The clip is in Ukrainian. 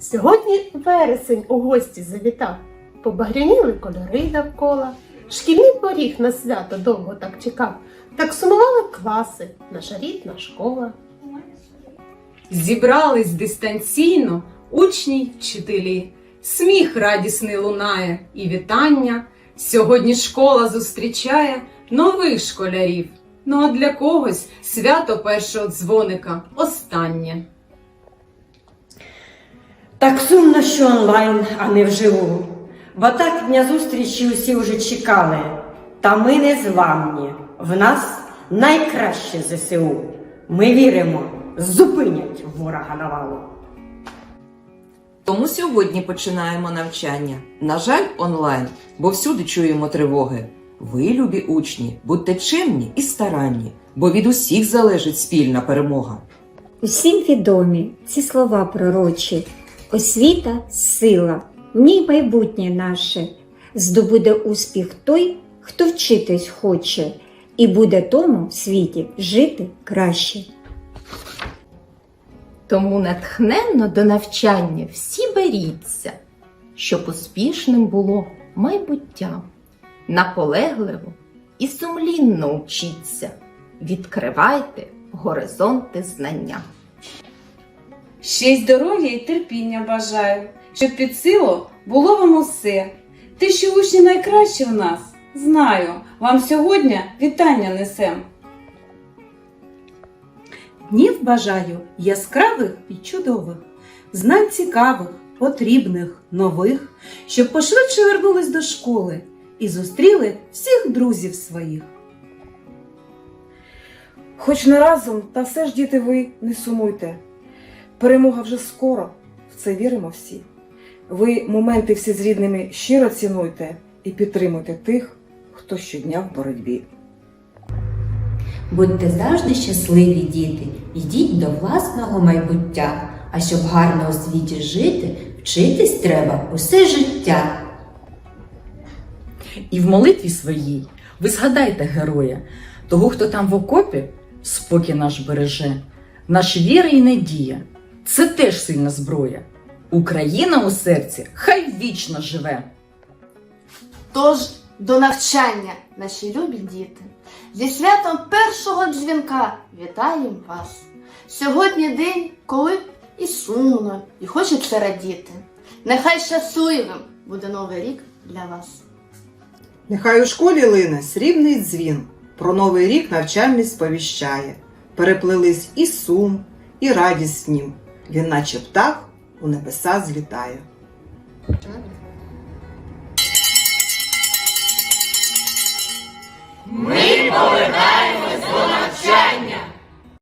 Сьогодні вересень у гості завітав. Побагряніли кольори довкола. Шкільний поріг на свято довго так чекав. Так сумували класи, наша рідна школа. Зібрались дистанційно учні й вчителі. Сміх радісний лунає і вітання. Сьогодні школа зустрічає нових школярів. Ну а для когось свято першого дзвоника останнє. Так сумно, що онлайн, а не вживу. Бо так дня зустрічі усі вже чекали. Та ми не зламні. В нас найкраще ЗСУ. Ми віримо, зупинять ворога навалу. Тому сьогодні починаємо навчання. На жаль, онлайн, бо всюди чуємо тривоги. Ви, любі учні, будьте чемні і старанні, бо від усіх залежить спільна перемога. Усім відомі ці слова пророчі. Освіта сила, в ній майбутнє наше. Здобуде успіх той, хто вчитись хоче, і буде тому в світі жити краще. Тому натхненно до навчання всі беріться, щоб успішним було майбуття. Наполегливо і сумлінно учіться, відкривайте горизонти знання. Ще здоров'я і терпіння бажаю, щоб під силу було вам усе. Ти, що учні найкращі в нас, знаю, вам сьогодні вітання несем. Днів бажаю яскравих і чудових, знань цікавих, потрібних, нових, щоб пошвидше вернулись до школи і зустріли всіх друзів своїх. Хоч не разом, та все ж, діти, ви не сумуйте. Перемога вже скоро, в це віримо всі. Ви моменти всі з рідними щиро цінуйте і підтримуйте тих, хто щодня в боротьбі. Будьте завжди щасливі, діти, йдіть до власного майбуття. А щоб гарно у світі жити, вчитись треба усе життя. І в молитві своїй ви згадайте героя, того, хто там в окопі спокій наш береже, наш віра і надія це теж сильна зброя. Україна у серці хай вічно живе. Тож до навчання, наші любі діти, зі святом першого дзвінка вітаємо вас. Сьогодні день, коли і сумно, і хочеться радіти. Нехай щасливим буде новий рік для вас. Нехай у школі лине срібний дзвін, про новий рік навчальний сповіщає. Переплились і сум, і радість з ним. Він наче птах у небеса злітає.